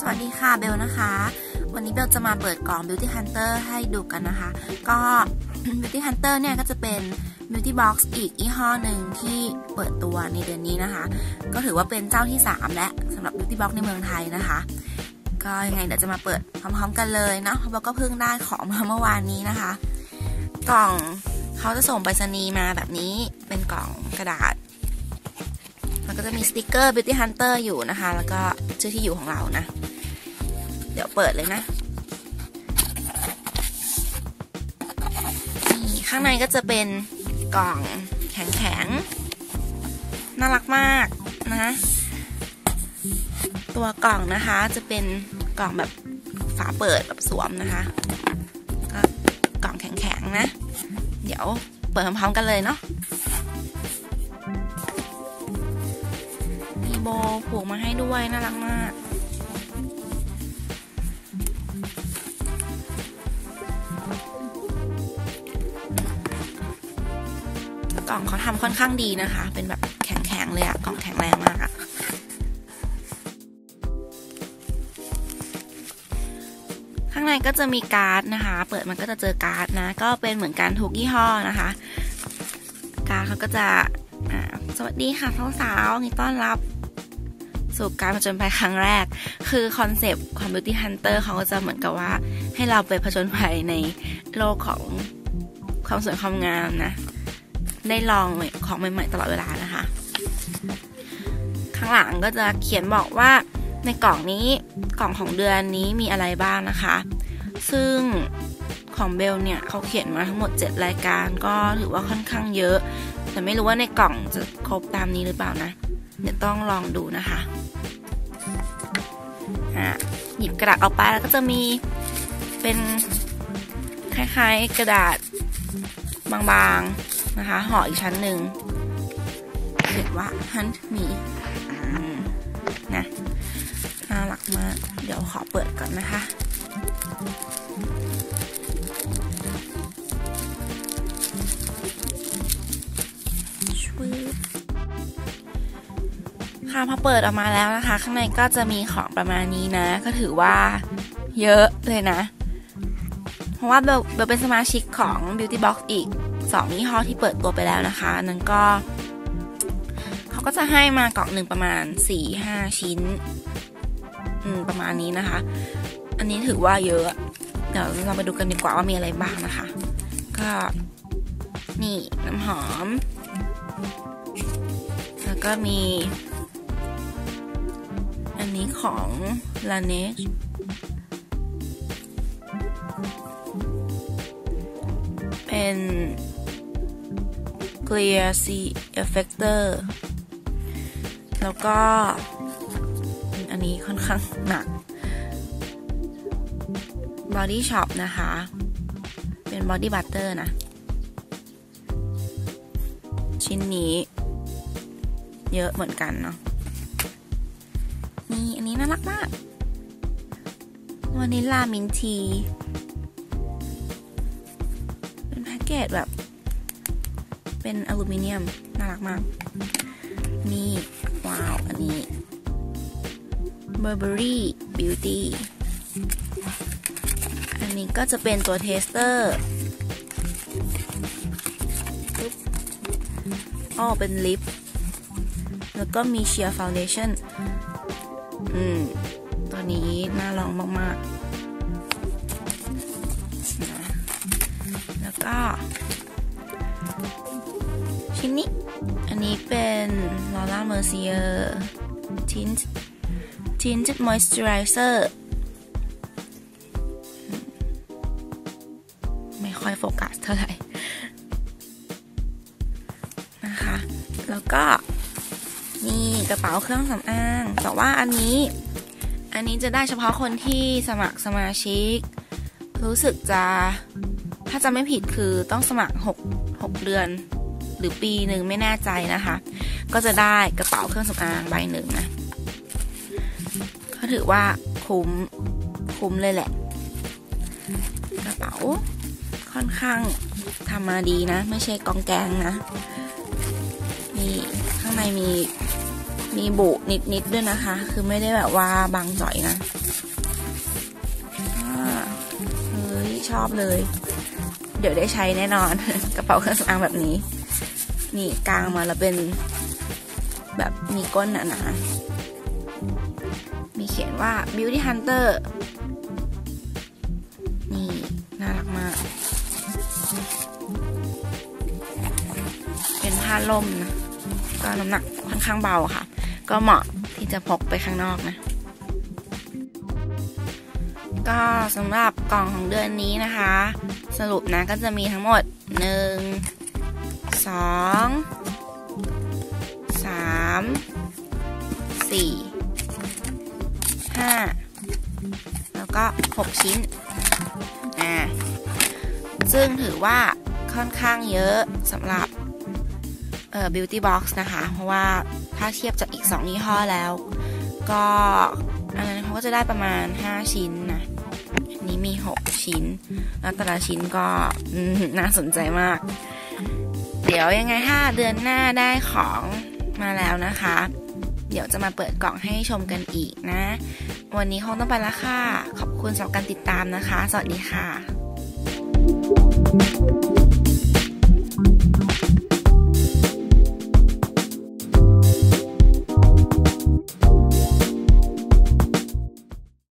สวัสดีค่ะเบลนะคะ วันนี้เบลจะมาเปิดกล่อง Beauty Hunter ให้ดูกันนะคะ ก็ Beauty Hunter เนี่ยก็จะเป็น Beauty Box อีกยี่ห้อหนึ่งที่เปิดตัวในเดือนนี้นะคะ ก็ถือว่าเป็นเจ้าที่ 3 และสำหรับ Beauty Box ในเมืองไทยนะคะ ก็ยังไงเดี๋ยวจะมาเปิดพร้อมๆกันเลยเนาะเพราะเบลก็เพิ่งได้ของมาเมื่อวานนี้นะคะ กล่องเขาจะส่งไปรษณีย์มาแบบนี้เป็นกล่องกระดาษ แล้วก็จะมีสติกเกอร์ Beauty Hunter อยู่นะคะ แล้วก็ชื่อที่อยู่ของเรานะ เดี๋ยวเปิดเลยนะนี่ข้างในก็จะเป็นกล่องแข็งๆ น่ารักมากนะตัวกล่องนะคะจะเป็นกล่องแบบฝาเปิดแบบสวมนะคะก็กล่องแข็งๆนะ เดี๋ยวเปิดพร้อมๆกันเลยเนาะ โบผูกมาให้ด้วย น่ารักมากกล่องเขาทำค่อนข้างดีนะคะ เป็นแบบแข็งๆเลยอะกล่องแข็งแรงมากอะข้างในก็จะมีการ์ดนะคะ เปิดมันก็จะเจอการ์ดนะ ก็เป็นเหมือนกันทุกยี่ห้อนะคะ การ์ดเขาก็จะสวัสดีค่ะสาวๆนี่ต้อนรับ สู่การผจญภัยครั้งแรก คือคอนเซปต์ของ Beauty Hunter เขาก็จะเหมือนกับว่า ให้เราไปผจญภัยในโลกของความสวยความงามนะ ได้ลองของใหม่ๆตลอดเวลานะคะ ข้างหลังก็จะเขียนบอกว่าในกล่องนี้กล่องของเดือนนี้มีอะไรบ้างนะคะ ซึ่งของเบลเนี่ยเขาเขียนมาทั้งหมด 7 รายการก็ถือว่าค่อนข้างเยอะ แต่ไม่รู้ว่าในกล่องจะครบตามนี้หรือเปล่านะ เดี๋ยวต้องลองดูนะคะอะ หยิบกระดาษออกไปแล้วก็จะมีเป็นคล้ายๆกระดาษบางๆนะคะห่ออีกชั้นหนึ่งเขียนว่า hunt me นะน่ารักมาก เดี๋ยวขอเปิดก่อนนะคะ ค่ะพอเปิดออกมาแล้วนะคะ ข้างในก็จะมีของประมาณนี้นะ ก็ถือว่าเยอะเลยนะ เพราะว่าเบลเป็นสมาชิกของ Beauty Box อีก2ยี่ห้อที่เปิดตัวไปแล้วนะคะนนั้นก็ เขาก็จะให้มากล่องหนึ่งประมาณ 4-5 ชิ้น อืม ประมาณนี้นะคะ อันนี้ถือว่าเยอะ เดี๋ยวเราไปดูกันดีกว่าว่ามีอะไรบ้างนะคะ ก็ นี่น้ำหอม แล้วก็มี อันนี้ของ l a n e เป็น Clear Sea Effector แล้วก็ อันนี้ค่อนข้างหนัก Body Shop นะคะ เป็น Body Butter นะ ชิ้นนี้เยอะเหมือนกันเนาะ นี่อันนี้น่ารักมากวานิลลามินที เป็นแพ็กเกจแบบ เป็นอลูมิเนียม น่ารักมาก นี่ ว้าว อันนี้ Burberry Beauty อันนี้ก็จะเป็นตัวเทสเตอร์อ๋อเป็นลิป แล้วก็มีเชียร์ฟาวเดชั่น อืมตัวนี้น่าลองมากๆนะแล้วก็ ชิ้นนี้ อันนี้เป็น Laura Mercier Tint Tinted Moisturizer ไม่ค่อยโฟกัสเท่าไหร่นะคะ แล้วก็ นี่กระเป๋าเครื่องสำอาง แต่ว่าอันนี้ อันนี้จะได้เฉพาะคนที่สมัครสมาชิก รู้สึกจะถ้าจะไม่ผิดคือต้องสมัคร 6 6 เดือน หรือปีหนึ่งไม่แน่ใจนะคะ ก็จะได้กระเป๋าเครื่องสำอางใบหนึ่งนะก็ถือว่าคุ้มคุ้มเลยแหละ กระเป๋าค่อนข้างทำมาดีนะ ไม่ใช่กองแกงนะ นี่างในมีมีบุนิดๆด้วยนะคะ คือไม่ได้แบบว่าบางจ่อยนะเฮ้ยชอบเลย เดี๋ยวได้ใช้แน่นอน กระเป๋าเครื่องสำอางแบบนี้ นี่กลางมาแล้วเป็นแบบมีก้นหนาๆมีเขียนว่า Beauty Hunter นี่ น่ารักมาก เป็นผ้าล่มนะ ก็น้ำหนักค่อนข้างเบาค่ะ ก็เหมาะที่จะพกไปข้างนอกนะ ก็สำหรับกล่องของเดือนนี้นะคะ สรุปนะก็จะมีทั้งหมด 1 2 3 4 5 แล้วก็ 6 ชิ้นอ่าซึ่งถือว่าค่อนข้างเยอะสำหรับ เอ่อ beauty box นะคะ เพราะว่าถ้าเทียบจากอีก 2 ยี่ห้อแล้ว ก็อันนั้นเขาก็จะได้ประมาณ 5 ชิ้นนะอันนี้มี 6 ชิ้น แล้วแต่ละชิ้นก็น่าสนใจมาก เดี๋ยวยังไงถ้าเดือนหน้าได้ของมาแล้วนะคะ เดี๋ยวจะมาเปิดกล่องให้ชมกันอีกนะ วันนี้คงต้องไปละค่ะ ขอบคุณสำหรับการติดตามนะคะ สวัสดีค่ะ